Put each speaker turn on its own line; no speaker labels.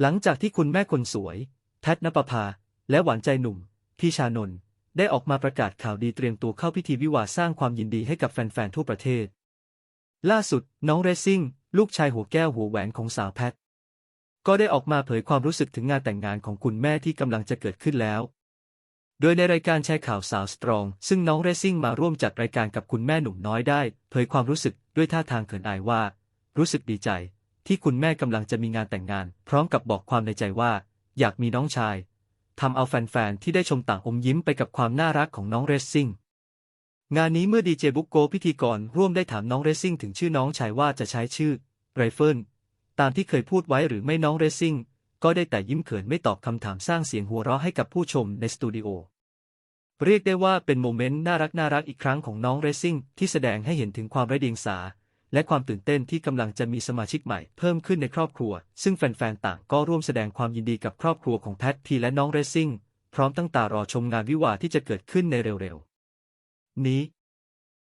หลังจากที่คุณแม่คนสวย แพทนปภา และหวานใจหนุ่ม พี่ชานนท์ได้ออกมาประกาศข่าวดีเตรียมตัวเข้าพิธีวิวาสร้างความยินดีให้กับแฟนๆทั่วประเทศ ล่าสุดน้องเรซซิ่ง ลูกชายหัวแก้วหัวแหวนของสาวแพท ก็ได้ออกมาเผยความรู้สึกถึงงานแต่งงานของคุณแม่ที่กำลังจะเกิดขึ้นแล้ว โดยในรายการแชร์ข่าวสาวสตรอง ซึ่งน้องเรซซิ่งมาร่วมจัดรายการกับคุณแม่หนุ่มน้อยได้ เผยความรู้สึกด้วยท่าทางเขินอายว่า รู้สึกดีใจ ที่คุณแม่กำลังจะมีงานแต่งงาน พร้อมกับบอกความในใจว่า อยากมีน้องชายทำเอาแฟนๆ ที่ได้ชมต่างอมยิ้มไปกับความน่ารักของน้องเรซซิ่งงานนี้เมื่อดีเจบุ๊กโกพิธีกรร่วมได้ถามน้องเรซซิ่งถึงชื่อน้องชายว่าจะใช้ชื่อไรเฟิลตามที่เคยพูดไว้หรือไม่น้องเรซซิ่งก็ได้แต่ยิ้มเขินไม่ตอบคำถามสร้างเสียงหัวเราะให้กับผู้ชมในสตูดิโอเรียกได้ว่าเป็นโมเมนต์น่ารักน่ารักอีกครั้งของน้องเรซซิ่งที่แสดงให้เห็นถึงความไร้เดียงสา และความตื่นเต้นที่กำลังจะมีสมาชิกใหม่เพิ่มขึ้นในครอบครัว ซึ่งแฟนๆ ต่างก็ร่วมแสดงความยินดีกับครอบครัวของแพทพีและน้องเรซซิ่ง พร้อมตั้งตารอชมงานวิวาที่จะเกิดขึ้นในเร็วๆ นี้